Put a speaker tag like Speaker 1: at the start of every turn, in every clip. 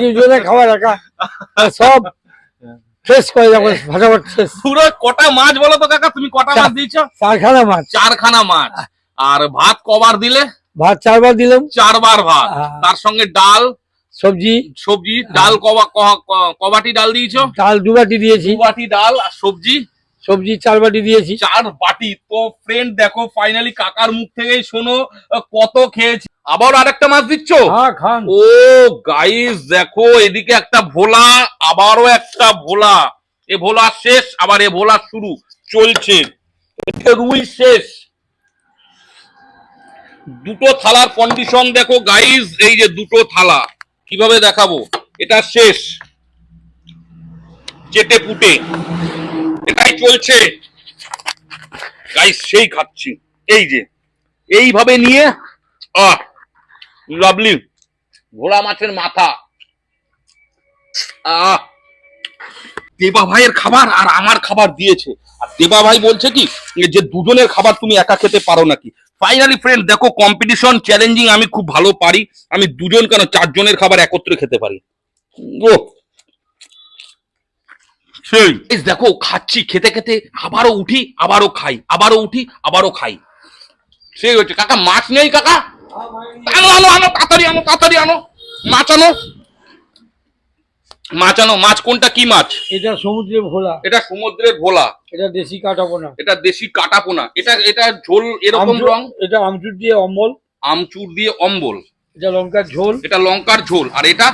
Speaker 1: দুজনে খাবার রাখা। সব শেষ করে যাব ফটাফট শেষ।
Speaker 2: পুরো কটা মাছ বলো তো কাকা তুমি কটা মাছ দিয়েছ?
Speaker 1: চারখানা মাছ।
Speaker 2: চারখানা মাছ। আর ভাত কবার দিলে?
Speaker 1: ভাত চারবার দিলাম।
Speaker 2: চারবার ভাত। তার সঙ্গে ডাল
Speaker 1: সবজি।
Speaker 2: সবজি ডাল কবা কবাটি ডাল দিয়েছ?
Speaker 1: ডাল দু বাটি দিয়েছি।
Speaker 2: দু বাটি ডাল আর সবজি।
Speaker 1: সবজি চার বাটি দিয়েছি।
Speaker 2: চার বাটি। তো ফ্রেন্ড দেখো ফাইনালি কাকার মুখ থেকেই শোনো কত খেয়েছি। আবার আরেকটা মাছ দিচ্ছ?
Speaker 1: হ্যাঁ
Speaker 2: ও গাইস দেখো এদিকে একটা ভোলা আবারও একটা ভোলা। এ ভোলা শেষ আবার এ ভোলা শুরু চলছে। রুই শেষ। দুটো থালার কন্ডিশন দেখো গাইস এই যে দুটো থালা কীভাবে দেখাবো? এটা শেষ। চেটে পুটে চলছে। গাইস সেই খাচ্ছি। এই যে, এইভাবে নিয়ে আহ লাভলি ঘোড়া মাছের মাথা। আহ দেবা ভাইয়ের খাবার আর আমার খাবার দিয়েছে। আর দেবা ভাই বলছে কি, যে দুজনের খাবার তুমি একা খেতে পারো নাকি? ফাইনালি ফ্রেন্ড দেখো কম্পিটিশন চ্যালেঞ্জিং আমি খুব ভালো পারি। আমি দুজন কেন চারজনের খাবার একত্রে খেতে পারি? ও সেই। দেখো খাচ্ছি খেতে খেতে আবারও উঠি আবারও খাই আবারও উঠি আবারও খাই। সেই হচ্ছে কাকা মাছ নেই কাকা? আনো আনো আনো তাড়াতাড়ি আনো তাড়াতাড়ি আনো। মাছ আনো। মাছ আনো মাছ কোনটা কি মাছ?
Speaker 1: এটা সমুদ্রে ভোলা।
Speaker 2: এটা সমুদ্রের ভোলা।
Speaker 1: এটা দেশি কাটাবো না
Speaker 2: এটা দেশি কাটাপোনা। এটা এটা ঝোল এরকম রং?
Speaker 1: এটা আমচুর দিয়ে অম্বল।
Speaker 2: আমচুর দিয়ে অম্বল।
Speaker 1: এটা লঙ্কার ঝোল।
Speaker 2: এটা লঙ্কার ঝোল। আর এটা?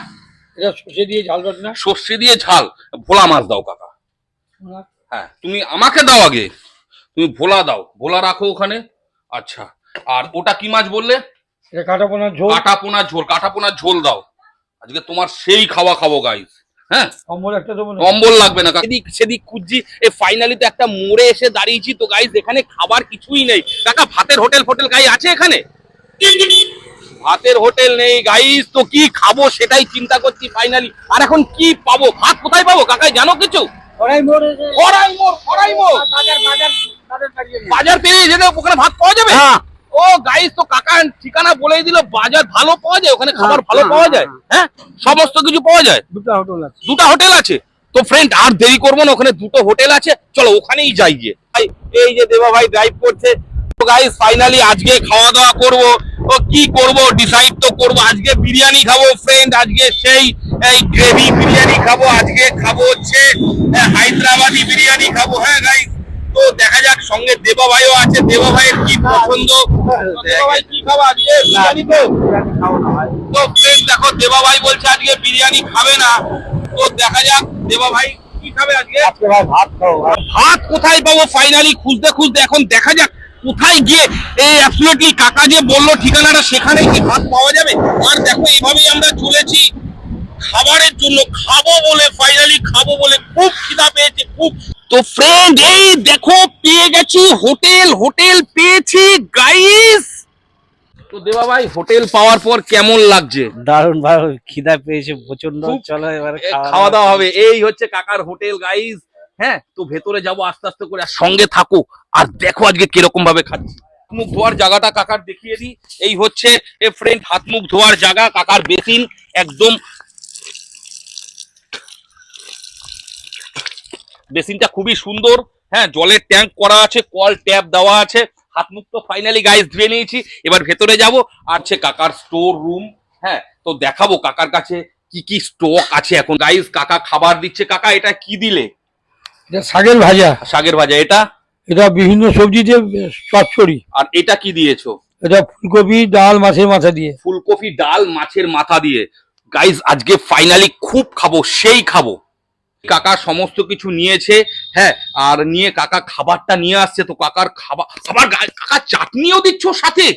Speaker 1: এটা সর্ষে দিয়ে ঝাল বাটনা
Speaker 2: সর্ষে দিয়ে ঝাল। ভোলা মাছ দাও কাকা। হ্যাঁ তুমি আমাকে দাও আগে। তুমি ভোলা দাও। ভোলা রাখো ওখানে। আচ্ছা আর ওটা কি মাছ বললে?
Speaker 1: এটা কাটাপোনার ঝোল।
Speaker 2: কাটাপোনা ঝোল কাটাপোনা ঝোল দাও। আজকে তোমার সেই খাওয়া খাব গাইস হ্যাঁ?
Speaker 1: অম্বল একটা দেবো না
Speaker 2: কম্বল লাগবে না। এদিক সেদিক খুঁজছি। এ ফাইনালি তো একটা মোড়ে এসে দাঁড়িয়েছি তো গাইস এখানে খাবার কিছুই নেই। কাকা ভাতের হোটেল ফোটেল গাই আছে এখানে? ভাতের হোটেল নেই গাইস তো কি খাব সেটাই চিন্তা করছি ফাইনালি আর এখন কি পাবো? ভাত কোথায় পাবো? কাকাই জানো কিছু?
Speaker 1: বাজার
Speaker 2: পেরিয়ে যেতে ওখানে ভাত পাওয়া যাবে?
Speaker 1: হ্যাঁ।
Speaker 2: ও গাইস তো কাকা ঠিকানা বলেই দিল বাজার ভালো পাওয়া যায় ওখানে খাবার ভালো
Speaker 1: হ্যাঁ,
Speaker 2: পাওয়া
Speaker 1: হ্যাঁ,
Speaker 2: যায়? হ্যাঁ। সমস্ত কিছু পাওয়া যায়?
Speaker 1: দুটো হোটেল আছে।
Speaker 2: দুটো হোটেল আছে। তো ফ্রেন্ড আর দেরি করব না ওখানে দুটো হোটেল আছে। চলো ওখানেই যাই গিয়ে। ভাই, এই যে দেবা ভাই ড্রাইভ করছে গাইস ফাইনালি আজকে খাওয়া দাওয়া করব। ও কি করব? ডিসাইড তো করব। আজকে বিরিয়ানি খাব ফ্রেন্ড আজকে সেই এই গ্রেভি বিরিয়ানি খাব আজকে খাব হচ্ছে হায়দ্রাবাদি বিরিয়ানি খাব হ্যাঁ গাইস তো দেখা যাক সঙ্গে দেবা ভাইও আছে। দেবা ভাইয়ের কি পছন্দ? দেবা ভাই কি খাব আজকে? বিরিয়ানি তো। তো ফ্রেন্ড দেখো দেবা ভাই বলছে আজকে বিরিয়ানি খাবে না। তো দেখা যাক দেবা ভাই কি খাবে আজকে?
Speaker 1: আজকে ভাই ভাত ভাত।
Speaker 2: ভাত কোথায় পাবো? ফাইনালি খুঁজতে খুঁজতে এখন দেখা যাক কোথায় গিয়ে এই অ্যাবসলিউটলি কাকা যে বলল ঠিকানাটা সেখানে কি ভাত পাওয়া যাবে? আর দেখো এইভাবেই আমরা চলেছি। খাবারের জন্য খাব বলে ফাইনালি খাব বলে খুব খিদা পেয়েছে খুব। তো ফ্রেন্ড এই দেখো পেয়ে গেছি হোটেল হোটেল পেয়েছি গাইস তো দেবা ভাই হোটেল পাওয়ার পর কেমন লাগছে?
Speaker 3: দারুণ ভালো খিদা পেয়েছে
Speaker 2: প্রচণ্ড
Speaker 3: চলো এবারে
Speaker 2: খাওয়া দাওয়া হবে। এই হচ্ছে কাকার হোটেল গাইস হ্যাঁ তো ভেতরে যাব আস্তে আস্তে করে আর সঙ্গে থাকো। আর দেখো আজকে কীরকম ভাবে খাচ্ছি। মুখ ধোয়ার জায়গাটা কাকার দেখিয়ে দিই। এই হচ্ছে এ ফ্রেন্ড হাত মুখ ধোয়ার জায়গা কাকার বেসিন একদম। বেসিনটা খুবই সুন্দর। হ্যাঁ জলের ট্যাঙ্ক করা আছে কল ট্যাপ দেওয়া আছে। হাত মুখ তো ফাইনালি গাইস ধুয়ে নিয়েছি। এবার ভেতরে যাব। আর হচ্ছে কাকার স্টোর রুম হ্যাঁ তো দেখাবো কাকার কাছে কি কি স্টক আছে এখন। গাইস কাকা খাবার দিচ্ছে। কাকা এটা কি দিলে?
Speaker 1: এটা শাকের ভাজা।
Speaker 2: শাকের ভাজা এটা?
Speaker 1: এটা বিভিন্ন সবজি দিয়ে চচ্চড়ি।
Speaker 2: আর এটা কি দিয়েছ?
Speaker 1: এটা ফুলকপি ডাল মাছের মাথা দিয়ে।
Speaker 2: ফুলকপি ডাল মাছের মাথা দিয়ে। গাইস আজকে ফাইনালি খুব খাব সেই খাব। কাকা সমস্ত কিছু নিয়েছে হ্যাঁ আর নিয়ে কাকা খাবারটা নিয়ে আসছে তো কাকার খাবার আবার গা- কাকা চাটনিও দিচ্ছ সাথে?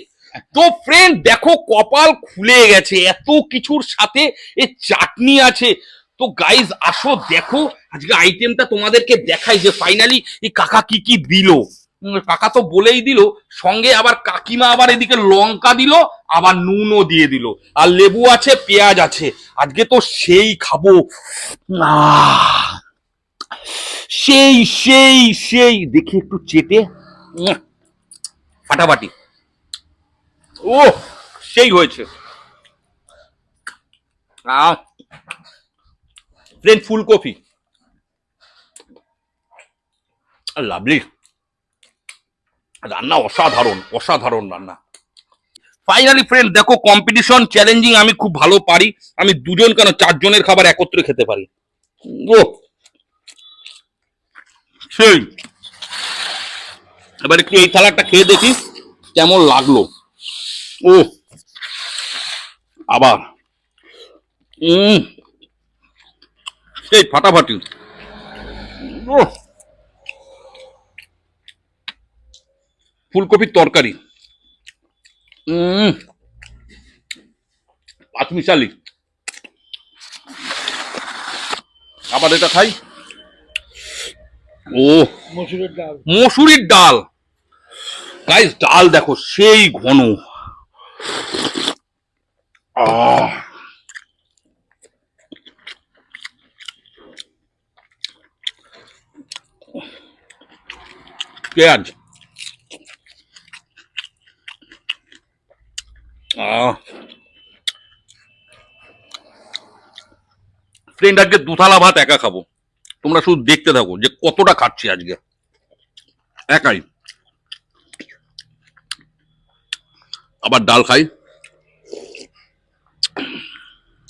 Speaker 2: তো ফ্রেন্ড দেখো কপাল খুলে গেছে এত কিছুর সাথে এ চাটনি আছে। তো গাইজ আসো, দেখো, আজকে আইটেমটা তোমাদেরকে দেখাই যে ফাইনালি এই কাকা কি কি দিল। কাকা তো বলেই দিল, সঙ্গে আবার কাকিমা আবার এদিকে লঙ্কা দিল, আবার নুনও দিয়ে দিল। আর লেবু আছে, পেঁয়াজ আছে। আজকে তো সেই খাব! সেই সেই সেই। দেখি একটু চেটে। ফাটাফাটি। ও সেই হয়েছে। আহ ফ্রেন্ড ফুলকপি লাভলি রান্না অসাধারণ অসাধারণ রান্না। ফাইনালি ফ্রেন্ড দেখো কম্পিটিশন চ্যালেঞ্জিং আমি খুব ভালো পারি। আমি দুজন কেন চারজনের খাবার একত্রে খেতে পারি? ও! সেই। এবার একটু এই থালাটা খেয়ে দেখি কেমন লাগল। ও! আবার। উম! সেই ফাটাফাটি ফুলকপির তরকারি। পাঁচমিশালি। আবার এটা খাই। ও।
Speaker 1: মসুরের ডাল।
Speaker 2: মসুরির ডাল। গাইস ডাল দেখো সেই ঘন। আহ। পেঁয়াজ ফ্রেন্ড আজকে দুথালা ভাত একা খাব। তোমরা শুধু দেখতে থাকো যে কতটা খাচ্ছি আজকে। একাই। আবার ডাল খাই।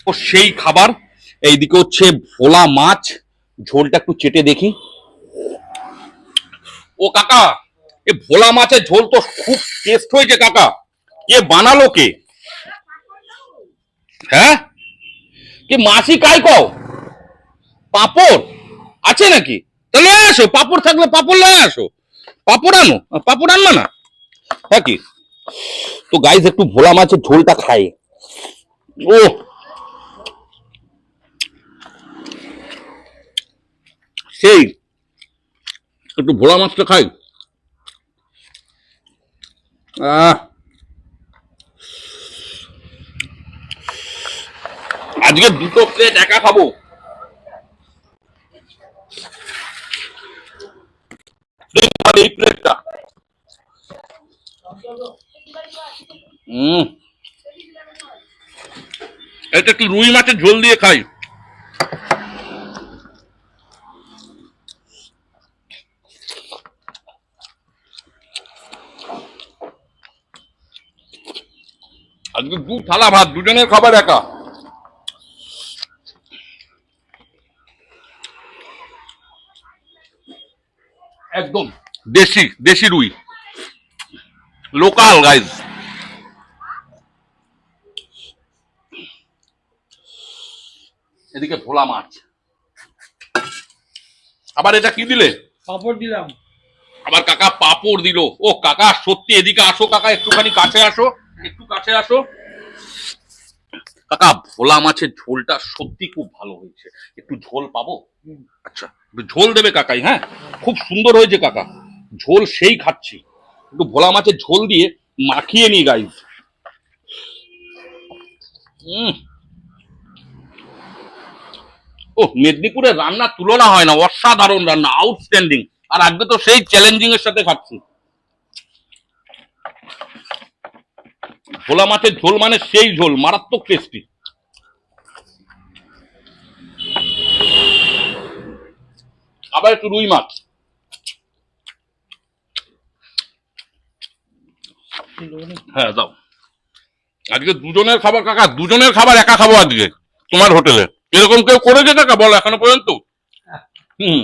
Speaker 2: ও সেই খাবার, এইদিকে হচ্ছে ভোলা মাছ। ঝোলটা একটু চেটে দেখি। ও কাকা, এ ভোলা মাছের ঝোল তো খুব টেস্ট হয়েছে কাকা। কে বানালো কে? হ্যাঁ? কে মাসি কাই কও? পাপড়? আছে নাকি? তাহলে আসো, পাপড় থাকলে পাপড় লয়ে আসো। পাপড় আনো? পাপড় আনবা না? হ্যাঁ কি? তো গাইজ একটু ভোলা মাছের ঝোলটা খাই। ও সেই একটু ভোলা মাছটা খাই। আজকে দুটো প্লেট একা খাব। এই প্লেটটা হুম এটা একটু রুই মাছের ঝোল দিয়ে খাই আজকে দু থালা ভাত দুজনের খাবার একা। একদম। দেশি দেশি রুই। লোকাল গাইজ এদিকে ভোলা মাছ। আবার এটা কি দিলে?
Speaker 1: পাপড় দিলাম।
Speaker 2: আবার কাকা পাপড় দিল। ও কাকা সত্যি এদিকে আসো কাকা একটুখানি কাছে আসো একটু কাছে আসো। কাকা ভোলা মাছের ঝোলটা সত্যি খুব ভালো হয়েছে। একটু ঝোল পাবো? আচ্ছা একটু ঝোল দেবে কাকাই হ্যাঁ? খুব সুন্দর হয়েছে কাকা। ঝোল সেই খাচ্ছি। একটু ভোলা মাছের ঝোল দিয়ে মাখিয়ে নি গাইজ ও মেদিনীপুরের রান্নার তুলনা হয় না অসাধারণ রান্না আউটস্ট্যান্ডিং আর আজকে তো সেই চ্যালেঞ্জিং এর সাথে খাচ্ছি। ভোলা মাছের ঝোল মানে সেই ঝোল, মারাত্মক টেস্টি আবার একটু রুই মাছ। হ্যাঁ দাও আজকে দুজনের খাবার কাকা, দুজনের খাবার একা খাব আজকে, তোমার হোটেলে। এরকম কেউ করেছে কাকা? বলো এখনও পর্যন্ত। হুম।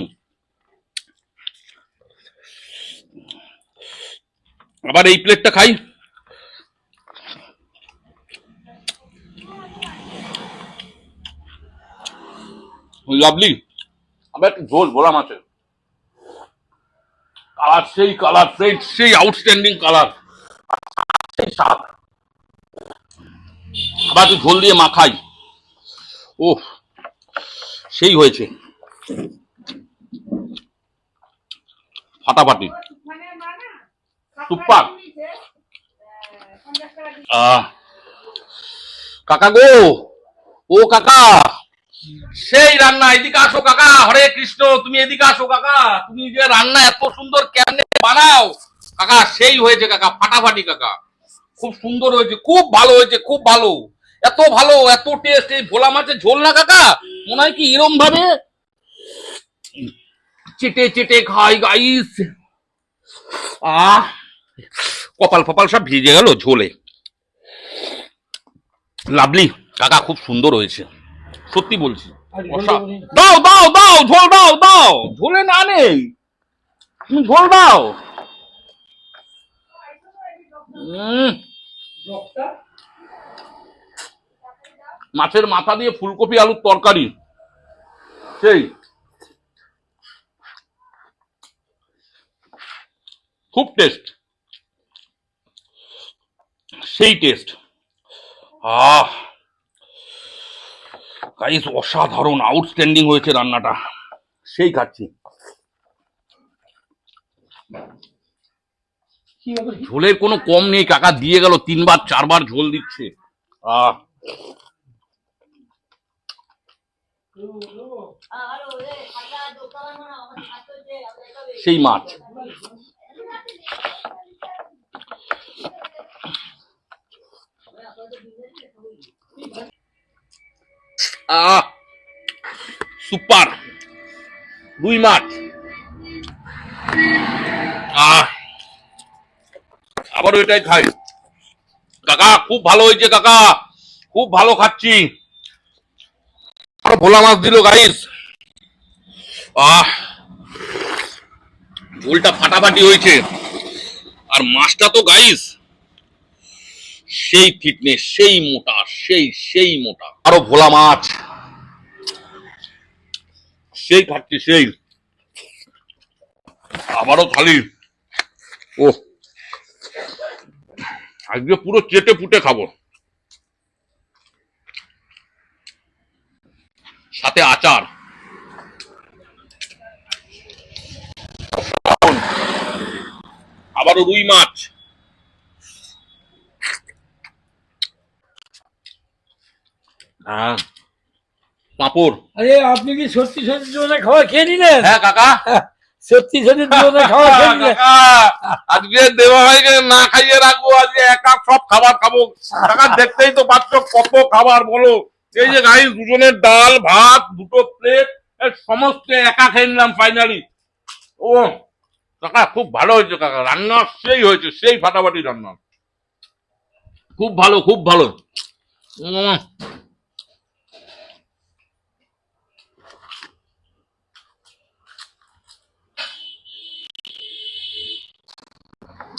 Speaker 2: আবার এই প্লেটটা খাই। লাভলি আবার একটু ঝোল ভোলা মাছের কালার সেই কালার ফ্রেন্ড সেই আউটস্ট্যান্ডিং কালার। সেই স্বাদ আবার একটু ঝোল দিয়ে মাখাই। ও সেই হয়েছে। ফাটাফাটি। আহ। কাকা গো। ও কাকা। সেই রান্না, এদিকে আসো কাকা, হরে কৃষ্ণ, তুমি এদিকে আসো কাকা, তুমি যে রান্না এত সুন্দর কেমনে বানাও? কাকা, সেই হয়েছে কাকা, ফাটাফাটি কাকা। খুব সুন্দর হয়েছে, খুব ভালো হয়েছে, খুব ভালো। এত ভালো, এত টেস্ট এই ভোলা মাছের ঝোল না কাকা? মনে হয় কি এরম ভাবে? চেটে চেটে খাই গাইস আহ, কপাল ফপাল সব ভিজে গেল ঝোলে। লাভলি কাকা, খুব সুন্দর হয়েছে। সত্যি বলছি। দাও দাও দাও ঝোল দাও দাও। ঝোলে না নেই। তুমি ঝোল দাও। মাছের মাথা দিয়ে ফুলকপি আলুর তরকারি। সেই। খুব টেস্ট সেই টেস্ট আহ। গাইস অসাধারণ আউটস্ট্যান্ডিং হয়েছে রান্নাটা। সেই খাচ্ছি। ঝোলের কোনো কম নেই, কাকা দিয়ে গেল তিনবার, চারবার ঝোল দিচ্ছে। সেই মাছ। আহ! সুপার। রুই মাছ। আহ! আবারও এটাই খাই। কাকা, খুব ভালো হয়েছে কাকা। খুব ভালো খাচ্ছি। ভোলা মাছ দিল গাইস আহ! ঝোলটা ফাটাফাটি হয়েছে। আর মাছটা তো গাইস সেই ফিটনেস সেই মোটা, সেই সেই মোটা। আরও ভোলা মাছ। সেই খাচ্ছি সেই। আবারও থালি ও আজকে পুরো চেটে ফুটে খাব। সাথে আচার। আবারও রুই মাছ। পাঁপড়।
Speaker 1: আরে আপনি কি সত্যি সত্যি দুজনে খাওয়া খেয়ে নিলেন?
Speaker 2: হ্যাঁ কাকা।
Speaker 1: সত্যি সত্যি দুজনে খাওয়া খেয়ে নিলেন?
Speaker 2: আজকে দেওয়া ভাইকে না খাইয়ে রাখব আজকে একা সব খাবার খাব। কাকা দেখতেই তো পাচ্ছ কত খাবার বলো। এই যে গাই দুজনের ডাল ভাত দুটো প্লেট সমস্ত একা খেয়ে নিলাম ফাইনালি ও কাকা খুব ভালো হয়েছে কাকা। রান্না সেই হয়েছে সেই ফাটাফাটি রান্না। খুব ভালো খুব ভালো।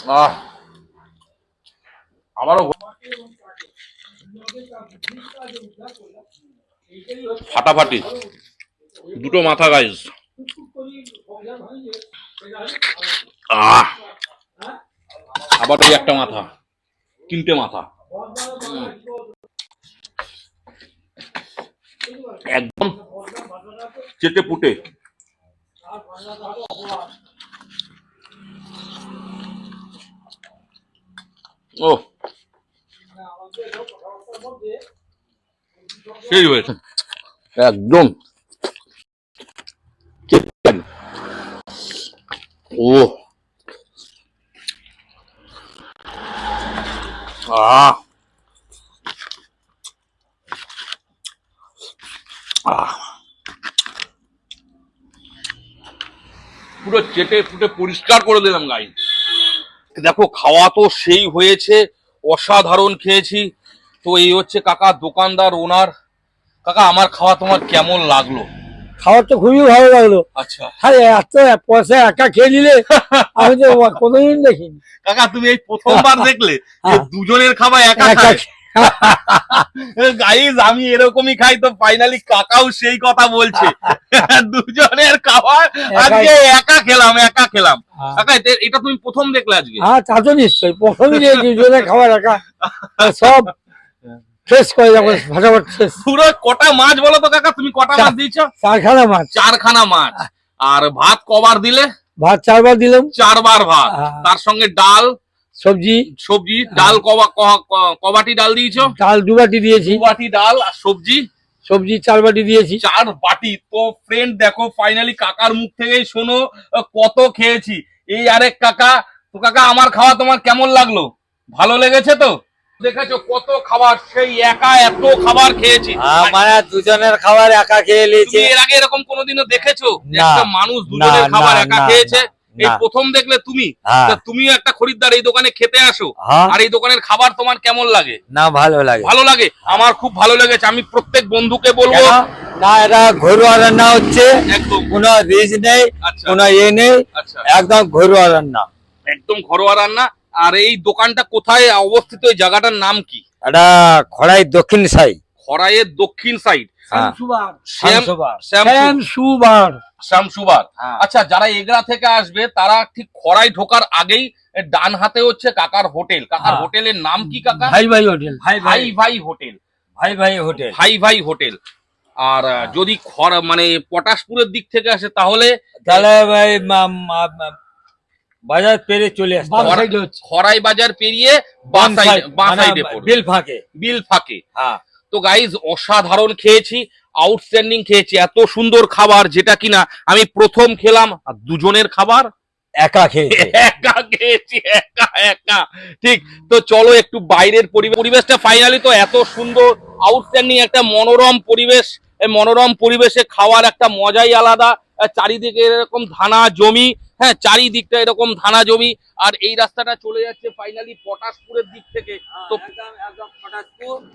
Speaker 2: আহ। আবারও ফাটাফাটি। দুটো মাথা আহ। আবার ওই একটা মাথা, তিনটে মাথা। একদম চেটে পুটে ও। সেই হয়েছে একদম। ও। আহ। পুরো চেটে ফুটে পরিষ্কার করে দিলাম গাই দেখো খাওয়া তো সেই হয়েছে অসাধারণ খেয়েছি। তো এই হচ্ছে কাকা দোকানদার ওনার। কাকা আমার খাওয়া তোমার কেমন লাগল?
Speaker 1: খাওয়ার তো খুবই ভালো লাগল।
Speaker 2: আচ্ছা।
Speaker 1: আরে এত পয়সা একা খেয়ে নিলে আমি তো কোনোদিন দেখিনি।
Speaker 2: কাকা তুমি এই প্রথমবার দেখলে যে
Speaker 1: হ্যাঁ।
Speaker 2: দুজনের খাবার একা
Speaker 1: একা
Speaker 2: গাইজ আমি এরকমই খাই তো ফাইনালি কাকাও সেই কথা বলছে। দুজনের খাবার আজকে একা খেলাম একা খেলাম। কাকা এটা তুমি প্রথম দেখলে আজকে?
Speaker 1: হ্যাঁ তা তো নিশ্চয়ই। প্রথমে যে দুজনে খাবার একা সব শেষ করে যাব ফাটাফাট শেষ।
Speaker 2: পুরো কটা মাছ বলো তো কাকা তুমি কটা মাছ দিয়েছ?
Speaker 1: চারখানা মাছ।
Speaker 2: চারখানা মাছ। আর ভাত কবার দিলে?
Speaker 1: ভাত চারবার দিলাম।
Speaker 2: চারবার ভাত।
Speaker 1: হ্যাঁ।
Speaker 2: তার সঙ্গে ডাল
Speaker 1: সবজি?
Speaker 2: সবজি ডাল কবা কবাটি ডাল দিয়েছ?
Speaker 1: ডাল দু বাটি দিয়েছি।
Speaker 2: দু বাটি ডাল আর সবজি?
Speaker 1: সবজি চার বাটি দিয়েছি।
Speaker 2: চার বাটি। তো ফ্রেন্ড দেখো ফাইনালি কাকার মুখ থেকেই শোনো কত খেয়েছি। এই আরেক কাকা তো কাকা আমার খাওয়া তোমার কেমন লাগল? ভালো লেগেছে তো? দেখেছ কত খাবার সেই একা এত খাবার খেয়েছি।
Speaker 1: মানে দুজনের খাবার একা খেয়ে
Speaker 2: তুমি
Speaker 1: নিয়েছে।
Speaker 2: এর আগে এরকম কোনোদিনও দেখেছ? একটা মানুষ দুজনের খাবার একা খেয়েছে? এই প্রথম দেখলে তুমি
Speaker 1: হ্যাঁ।
Speaker 2: তুমিও একটা খরিদ্দার এই দোকানে খেতে আসো
Speaker 1: হ্যাঁ।
Speaker 2: আর এই দোকানের খাবার তোমার কেমন লাগে?
Speaker 1: না ভালো লাগে।
Speaker 2: ভালো লাগে? আমার খুব ভালো লেগেছে আমি প্রত্যেক বন্ধুকে বলব।
Speaker 1: না এটা ঘরোয়া রান্না হচ্ছে।
Speaker 2: একদম।
Speaker 1: কোনো রিচ নেই
Speaker 2: আচ্ছা।
Speaker 1: কোনো ইয়ে নেই।
Speaker 2: আচ্ছা।
Speaker 1: একদম ঘরোয়া রান্না।
Speaker 2: একদম ঘরোয়া রান্না। আর এই দোকানটা কোথায় অবস্থিত? এই জায়গাটার নাম কি?
Speaker 1: এটা খড়াই দক্ষিণ সাই।
Speaker 2: খড়াইয়ের দক্ষিণ সাইড
Speaker 1: হ্যাঁ। সুবার
Speaker 2: শামসুবার আচ্ছা যারা এগরা থেকে আসবে তারা ঠিক খড়াই ঢোকার আগেই ডান হাতে হচ্ছে কাকার হোটেল। কাকার
Speaker 1: হ্যাঁ।
Speaker 2: হোটেলের নাম কি কাকা?
Speaker 1: ভাই ভাই হোটেল। ভাই
Speaker 2: ভাই। ভাই হোটেল।
Speaker 1: ভাই ভাই হোটেল।
Speaker 2: ভাই ভাই হোটেল। আর যদি খড় মানে পটাশপুরের দিক থেকে আসে তাহলে
Speaker 1: তাহলে ভাই বাজার পেরে চলে আসতে
Speaker 2: খরাই খড়াই বাজার পেরিয়ে বাঁ সাইড
Speaker 1: মানে
Speaker 2: সাইডে
Speaker 1: বিল ফাঁকে।
Speaker 2: বিল ফাঁকে।
Speaker 1: হ্যাঁ।
Speaker 2: তো গাইজ অসাধারণ খেয়েছি আউটস্ট্যান্ডিং খেয়েছি এত সুন্দর খাবার যেটা কিনা আমি প্রথম খেলাম আর দুজনের খাবার
Speaker 1: একা খেয়ে
Speaker 2: একা খেয়েছি একা একা। ঠিক তো চলো একটু বাইরের পরিবেশ পরিবেশটা ফাইনালি তো এত সুন্দর আউটস্ট্যান্ডিং একটা মনোরম পরিবেশ মনোরম পরিবেশে খাওয়ার একটা মজাই আলাদা। চারিদিকে এরকম ধানা জমি হ্যাঁ চারিদিকটা এরকম ধানা জমি আর এই রাস্তাটা চলে যাচ্ছে ফাইনালি পটাশপুরের দিক থেকে। তো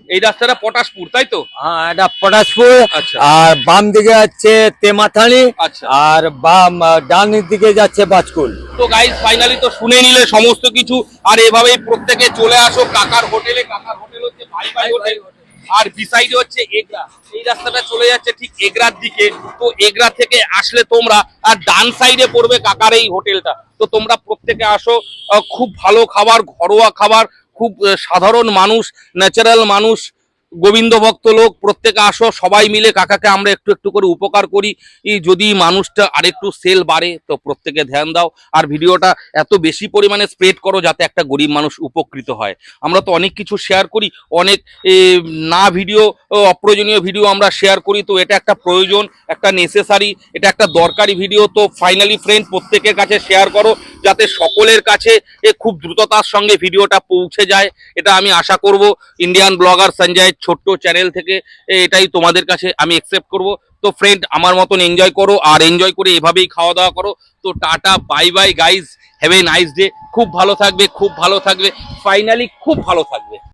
Speaker 2: এই রাস্তাটা পটাশপুর তাই তো?
Speaker 1: হ্যাঁ এটা পটাশপুর।
Speaker 2: আচ্ছা।
Speaker 1: আর বাম দিকে যাচ্ছে তেমাথানি
Speaker 2: আচ্ছা।
Speaker 1: আর বাম ডান দিকে যাচ্ছে বাজকুল।
Speaker 2: তো গাইজ ফাইনালি তো শুনে নিলে সমস্ত কিছু। আর এভাবেই প্রত্যেকে চলে আসো কাকার হোটেলে। কাকার হোটেল হচ্ছে ভাই ভাই হোটেল। আর বিসাইডে হচ্ছে এগরা। এই রাস্তাটা চলে যাচ্ছে ঠিক এগরার দিকে। তো এগরা থেকে আসলে তোমরা, আর ডান সাইডে পড়বে কাকার এই হোটেলটা। তো তোমরা প্রত্যেকে আসো খুব ভালো খাবার, ঘরোয়া খাবার, খুব সাধারণ মানুষ ন্যাচারাল মানুষ গোবিন্দ ভক্ত লোক, প্রত্যেকে আসো, সবাই মিলে কাকাকে আমরা একটু একটু করে উপকার করি। যদি মানুষটা আরেকটু সেল বাড়ে, তো প্রত্যেকে ধ্যান দাও। আর ভিডিওটা এত বেশি পরিমাণে স্প্রেড করো যাতে একটা গরিব মানুষ উপকৃত হয়। আমরা তো অনেক কিছু শেয়ার করি, অনেক না ভিডিও অপ্রয়োজনীয় ভিডিও আমরা শেয়ার করি, তো এটা একটা প্রয়োজন, একটা নেসেসারি এটা একটা দরকারি ভিডিও তো ফাইনালি ফ্রেন্ড প্রত্যেকের কাছে শেয়ার করো, যাতে সকলের কাছে এ খুব দ্রুততার সঙ্গে ভিডিওটা পৌঁছে যায়, এটা আমি আশা করব। ইন্ডিয়ান ব্লগার সঞ্জয়ের ছোট্ট চ্যানেল থেকে এটাই তোমাদের কাছে আমি একসেপ্ট করব। তো ফ্রেন্ড আমার মতন এনজয় করো, আর এনজয় করে এভাবেই খাওয়া দাওয়া করো। তো tata bye bye guys have a nice day খুব ভালো থাকবে, খুব ভালো থাকবে ফাইনালি খুব ভালো থাকবে।